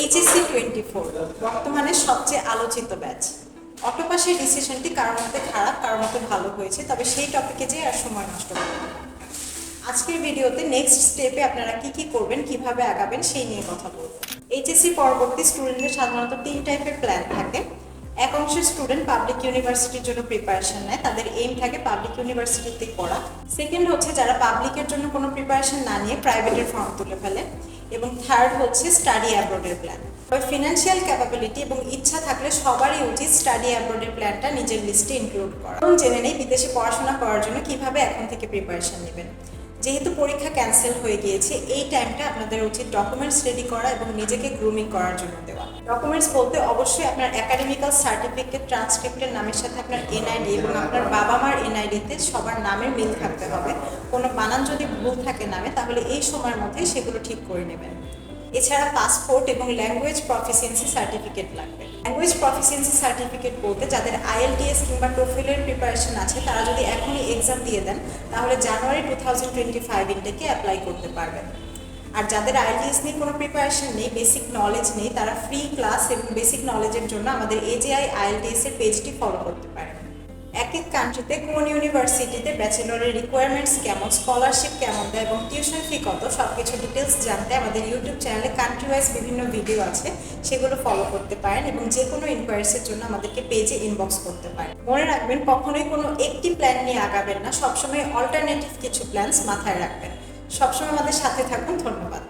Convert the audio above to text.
HSC twenty four বর্তমানে সবচেয়ে আলোচিত ব্যাচ অটোপাসের ডিসিশনটি কারোর মতে খারাপ কারোর মতো ভালো হয়েছে, তবে সেই টপিকে যেয়ে আর সময় নষ্ট করবেন আজকের ভিডিওতে নেক্সট স্টেপে আপনারা কি কি করবেন, কীভাবে আগাবেন, সেই নিয়ে কথা বলব। এইচএসসি পরবর্তী স্টুডেন্টদের সাধারণত তিন টাইপের প্ল্যান থাকে। এক অংশের স্টুডেন্ট পাবলিক ইউনিভার্সিটির জন্য প্রিপারেশন নেয়, তাদের এইম থাকে পাবলিক ইউনিভার্সিটিতে পড়া। সেকেন্ড হচ্ছে যারা পাবলিকের জন্য কোনো প্রিপারেশন না নিয়ে প্রাইভেটের ফর্ম তুলে ফেলে। এবং থার্ড হচ্ছে স্টাডি অ্যাব্রোডের প্ল্যান তবে ফিনান্সিয়াল ক্যাপাবিলিটি এবং ইচ্ছা থাকলে সবারই উচিত স্টাডি অ্যাব্রোডের প্ল্যানটা নিজের লিস্টে ইনক্লুড করা। এবং জেনে নেই বিদেশে পড়াশোনা করার জন্য কীভাবে এখন থেকে প্রিপারেশন নেবেন। যেহেতু পরীক্ষা ক্যান্সেল হয়ে গিয়েছে, এই টাইমটা আপনাদের উচিত ডকুমেন্টস রেডি করা এবং নিজেকে গ্রুমিং করার জন্য দেওয়া। ডকুমেন্টস বলতে অবশ্যই আপনার একাডেমিক্যাল সার্টিফিকেট ট্রান্সক্রিপ্টের নামের সাথে আপনার এনআইডি এবং আপনার বাবা মার এনআইডিতে সবার নামের মিল থাকতে হবে। কোনো বানান যদি ভুল থাকে নামে, তাহলে এই সময়ের মধ্যে সেগুলো ঠিক করে নেবেন। এছাড়া পাসপোর্ট এবং ল্যাঙ্গুয়েজ প্রফিসিয়েন্সি সার্টিফিকেট লাগবে। ল্যাঙ্গুয়েজ প্রফিসিয়েন্সি সার্টিফিকেট বলতে যাদের আইএলটিএস কিংবা টোফেলের প্রিপারেশন আছে, তারা যদি এখনই এক্সাম দিয়ে দেন, তাহলে January two thousand twenty five ইনটেকে apply করতে পারবেন। আর যাদের আইএলটিএস নিয়ে কোনো প্রিপারেশন নেই বেসিক নলেজ নেই, তারা ফ্রি ক্লাস এবং বেসিক নলেজের জন্য আমাদের এজেআই আইএলটিএস এর পেজটি ফলো করতে পারেন। এক এক কান্ট্রিতে কোন ইউনিভার্সিটিতে ব্যাচেলরের রিকোয়ারমেন্টস কেমন স্কলারশিপ কেমন দেয় এবং টিউশন ফি কত সব কিছু ডিটেলস জানতে আমাদের ইউটিউব চ্যানেলে কান্ট্রি ওয়াইজ বিভিন্ন ভিডিও আছে, সেগুলো ফলো করতে পারেন এবং যে কোনো ইনকোয়ারিসের জন্য আমাদেরকে পেজে ইনবক্স করতে পারেন। মনে রাখবেন, কখনোই কোনো একটি প্ল্যান নিয়ে আগাবেন না, সবসময় অল্টারনেটিভ কিছু প্ল্যানস মাথায় রাখবেন। সবসময় আমাদের সাথে থাকুন, ধন্যবাদ।